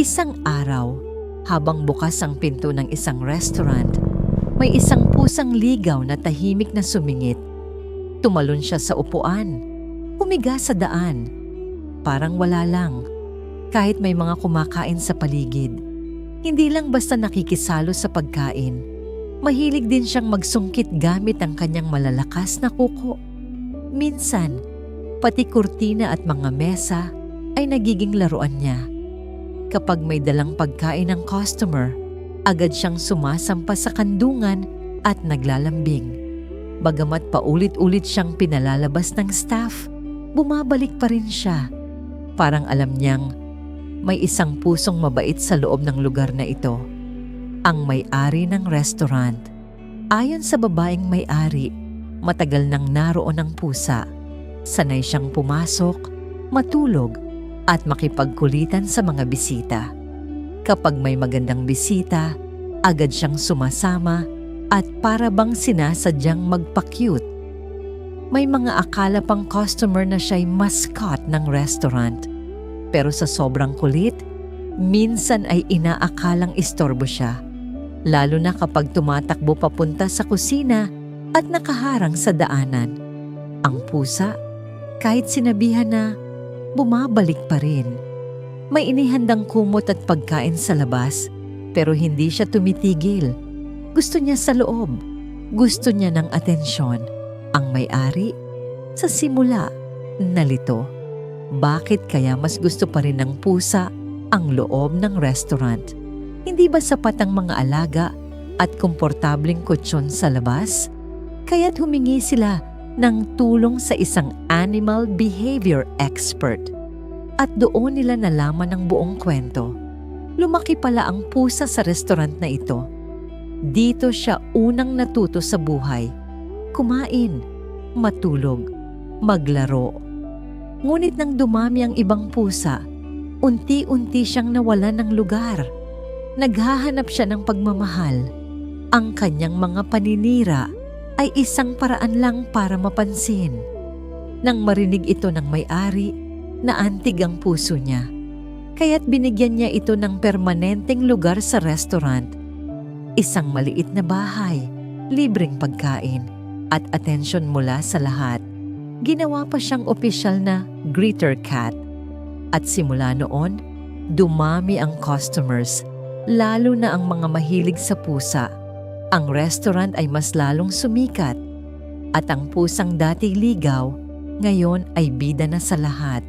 Isang araw, habang bukas ang pinto ng isang restaurant, may isang pusang ligaw na tahimik na sumingit. Tumalon siya sa upuan, humiga sa daan. Parang wala lang, kahit may mga kumakain sa paligid. Hindi lang basta nakikisalo sa pagkain, mahilig din siyang magsungkit gamit ang kanyang malalakas na kuko. Minsan, pati kurtina at mga mesa ay nagiging laruan niya. Kapag may dalang pagkain ng customer, agad siyang sumasampa sa kandungan at naglalambing. Bagamat paulit-ulit siyang pinalalabas ng staff, bumabalik pa rin siya. Parang alam niyang may isang pusong mabait sa loob ng lugar na ito. Ang may-ari ng restaurant. Ayon sa babaeng may-ari, matagal nang naroon ang pusa. Sanay siyang pumasok, matulog, at makipagkulitan sa mga bisita. Kapag may magandang bisita, agad siyang sumasama at para bang sinasadyang magpa-cute. May mga akala pang customer na siya'y mascot ng restaurant. Pero sa sobrang kulit, minsan ay inaakalang istorbo siya. Lalo na kapag tumatakbo papunta sa kusina at nakaharang sa daanan. Ang pusa, kahit sinabihan na, bumabalik pa rin. May inihandang kumot at pagkain sa labas, pero hindi siya tumitigil. Gusto niya sa loob. Gusto niya ng atensyon. Ang may-ari, sa simula, nalito. Bakit kaya mas gusto pa rin ng pusa ang loob ng restaurant? Hindi ba sapat ang mga alaga at komportabling kutsyon sa labas? Kaya't humingi sila ng tulong sa isang animal behavior expert. At doon nila nalaman ang buong kwento. Lumaki pala ang pusa sa restaurant na ito. Dito siya unang natuto sa buhay. Kumain, matulog, maglaro. Ngunit nang dumami ang ibang pusa, unti-unti siyang nawalan ng lugar. Naghahanap siya ng pagmamahal. Ang kanyang mga paninira ay isang paraan lang para mapansin. Nang marinig ito ng may-ari, naantig ang puso niya. Kaya't binigyan niya ito ng permanenteng lugar sa restaurant. Isang maliit na bahay, libreng pagkain, at atensyon mula sa lahat ginawa pa siyang opisyal na greeter cat. At simula noon, dumami ang customers, lalo na ang mga mahilig sa pusa. Ang restaurant ay mas lalong sumikat at ang pusang dati ligaw, ngayon ay bida na sa lahat.